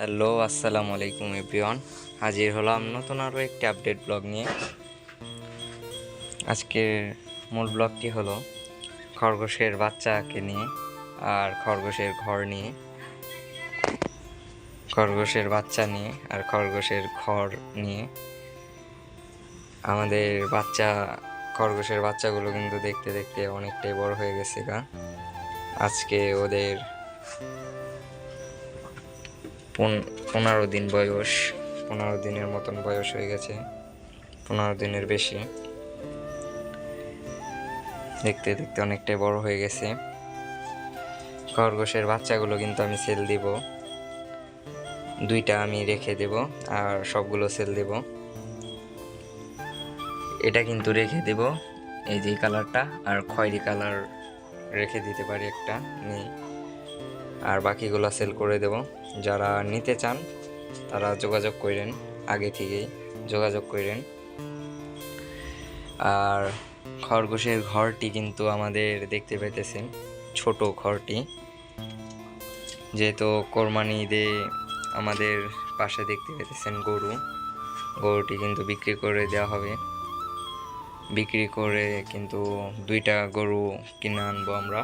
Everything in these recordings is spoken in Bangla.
হ্যালো, আসসালামু আলাইকুম এভরিওয়ান। হাজির হলাম নতুন আরও একটি আপডেট ব্লগ নিয়ে। আজকের মূল ব্লগটি হলো খরগোশের বাচ্চাকে নিয়ে আর খরগোশের ঘর নিয়ে। খরগোশের বাচ্চা নিয়ে আর খরগোশের ঘর নিয়ে। আমাদের বাচ্চা, খরগোশের বাচ্চাগুলো কিন্তু দেখতে দেখতে অনেকটাই বড় হয়ে গেছে গা। আজকে ওদের পনেরো দিন বয়স, পনেরো দিনের মতন বয়স হয়ে গেছে, পনেরো দিনের বেশি। দেখতে দেখতে অনেকটাই বড় হয়ে গেছে। খরগোশের বাচ্চাগুলো কিন্তু আমি সেল দিব। দুইটা আমি রেখে দেব আর সবগুলো সেল দেব। এটা কিন্তু রেখে দেব। এই যে কালারটা আর খয়েরি কালার রেখে দিতে পারি একটা, নেই। আর বাকিগুলো সেল করে দেব। যারা নিতে চান, তারা যোগাযোগ করেন, আগে থেকেই যোগাযোগ করেন। আর খরগোশের ঘরটি কিন্তু আমাদের দেখতে পেতেছেন ছোট ঘরটি। যেহেতু কোরবানি ঈদে আমাদের পাশে দেখতে পেতেছেন গরু, গরুটি কিন্তু বিক্রি করে দেওয়া হবে। বিক্রি করে কিন্তু দুইটা গরু কিনে আনব আমরা।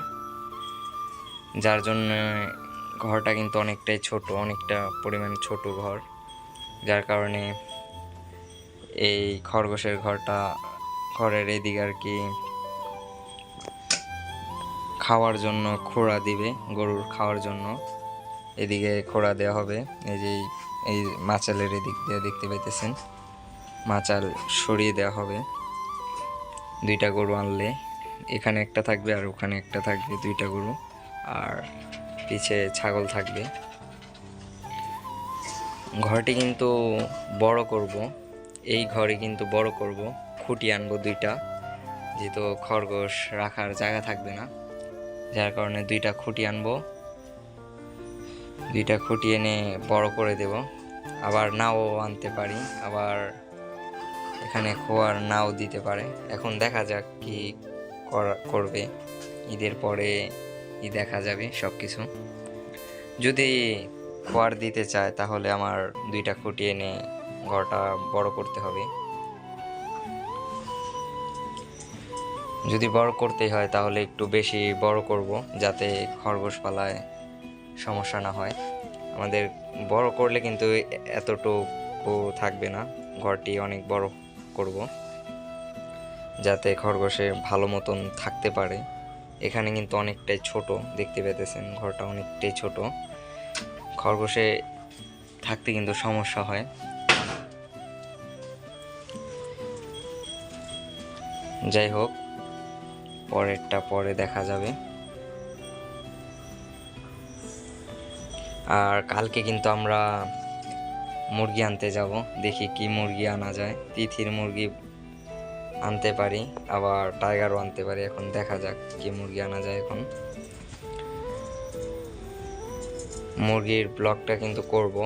যার জন্য ঘরটা কিন্তু অনেকটাই ছোট, অনেকটা পরিমাণ ছোট ঘর। যার কারণে এই খরগোশের ঘরটা, ঘরের এদিকে আর কি খাওয়ার জন্য খোড়া দিবে, গরুর খাওয়ার জন্য। এদিকে খোড়া দেওয়া হবে, এই যে এই- মাচালের এদিক দিয়ে দেখতে পাইতেছেন। মাচাল সরিয়ে দেওয়া হবে। দুইটা গরু আনলে, এখানে একটা থাকবে আর ওখানে একটা থাকবে দুইটা গরু। আর পিছে ছাগল থাকবে। ঘরটি কিন্তু বড় করব। এই ঘরে কিন্তু বড় করব। খুঁটি আনব দুইটা, যেহেতু খরগোশ রাখার জায়গা থাকবে না। যার কারণে দুইটা খুঁটি আনব। দুইটা খুঁটি এনে বড় করে দেব। আবার নাও আনতে পারি। আবার এখানে খোয়ার নাও দিতে পারে। এখন দেখা যাক কি করা- করবে। ঈদের পরে ই দেখা যাবে সব কিছু যদি খোয়ার দিতে চায়, তাহলে আমার দুইটা খুঁটি এনে ঘরটা বড় করতে হবে। যদি বড় করতেই হয়, তাহলে একটু বেশি বড় করব, যাতে খরগোশ পালায় সমস্যা না হয়। আমাদের বড় করলে কিন্তু এতটুকু থাকবে না। ঘরটি অনেক বড় করব, যাতে খরগোশে ভালো মতন থাকতে পারে। এখানে কিন্তু অনেকটাই ছোট, দেখতে পেতেছেন, ঘরটা অনেকটাই ছোট। খরগোশে থাকতে কিন্তু সমস্যা হয়। যাই হোক, পরেরটা পরে দেখা যাবে। আর কালকে কিন্তু আমরা মুরগি আনতে যাব, দেখি কি মুরগি আনা যায়। তিথির মুরগি আনতে পারি, আবার টাইগারও আনতে পারি, এখন দেখা যাক কি মুরগি আনা যায় এখন। মুরগির ব্লগটা কিন্তু করব।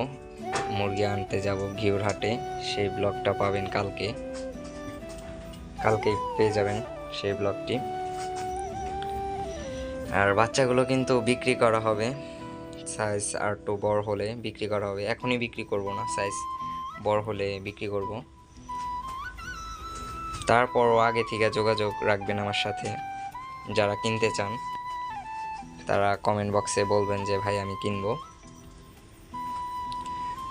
মুরগি আনতে যাব ঘিউর হাটে সেই ব্লগটা পাবেন কালকে। কালকে পেয়ে যাবেন সেই ব্লগটি আর বাচ্চাগুলো কিন্তু বিক্রি করা হবে। সাইজ আর একটু বড় হলে বিক্রি করা হবে। এখনই বিক্রি করব না সাইজ বড় হলে বিক্রি করব। তারপরও আগে থেকে যোগাযোগ রাখবেন আমার সাথে। যারা কিনতে চান, তারা কমেন্ট বক্সে বলবেন যে, ভাই, আমি কিনবো।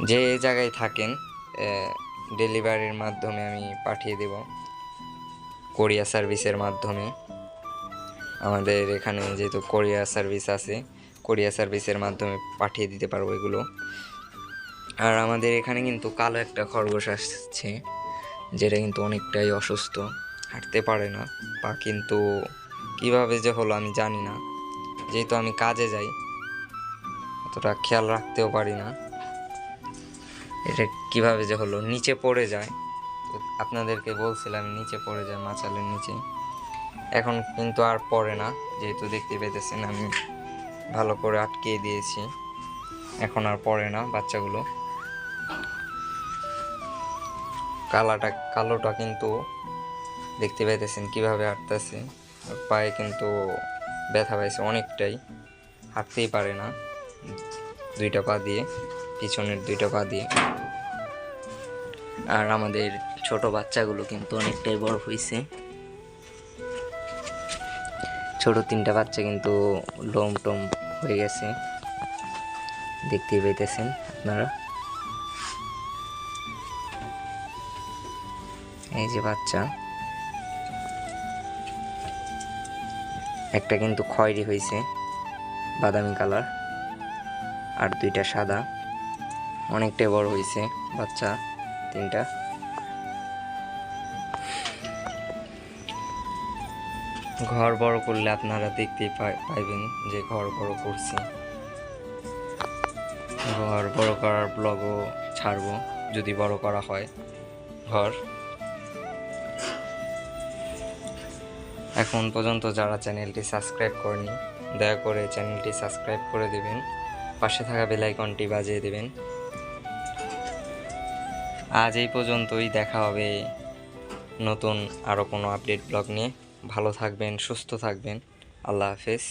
যে জায়গায় থাকেন ডেলিভারির মাধ্যমে আমি পাঠিয়ে দেব। কোরিয়া সার্ভিসের মাধ্যমে। আমাদের এখানে যেহেতু কোরিয়া সার্ভিস আছে কোরিয়া সার্ভিসের মাধ্যমে পাঠিয়ে দিতে পারব এগুলো। আর আমাদের এখানে কিন্তু কালো একটা খরগোশ আসছে। যেটা কিন্তু অনেকটাই অসুস্থ, হাঁটতে পারে না পা কিন্তু কীভাবে যে হলো আমি জানি না। যেহেতু আমি কাজে যাই, অতটা খেয়াল রাখতেও পারি না। এটা কীভাবে যে হলো, নিচে পড়ে যায়। আপনাদেরকে বলছিলাম, নিচে পড়ে যায় মাচালের নিচে। এখন কিন্তু আর পড়ে না, যেহেতু দেখতে পেতেছেন আমি, ভালো করে আটকে দিয়েছি। এখন আর পড়ে না বাচ্চাগুলো। কালাটা, কালোটা কিন্তু দেখতে পাইতেছেন, কীভাবে হাঁটতেছে। পায়ে কিন্তু ব্যথা পাইছে অনেকটাই। হাঁটতেই পারে না। দুইটা পা দিয়ে, পিছনের দুইটা পা দিয়ে। আর আমাদের ছোট বাচ্চাগুলো কিন্তু অনেকটাই বড় হয়েছে ছোট তিনটা বাচ্চা কিন্তু লোম টোম হয়ে গেছে। দেখতেই পাইতেছেন আপনারা। এই যে বাচ্চা। একটা কিন্তু খয়েরি হয়েছে, বাদামি কালার, আর দুইটা সাদা। অনেকটাই বড় হয়েছে বাচ্চা, তিনটা। ঘর বড় করলে আপনারা দেখতেই পাই- পাইবেন যে ঘর বড় করছি। ঘর বড় করার ব্লগও ছাড়বো, যদি বড় করা হয়। ঘর এখন পর্যন্ত যারা চ্যানেলটি সাবস্ক্রাইব করেনি, দয়া করে চ্যানেলটি সাবস্ক্রাইব করে দেবেন, পাশে থাকা বেল আইকনটি বাজিয়ে দেবেন। আজ এই পর্যন্তই, দেখা হবে নতুন আরও কোনো আপডেট ব্লগ নিয়ে। ভালো থাকবেন, সুস্থ থাকবেন। আল্লাহ হাফেজ।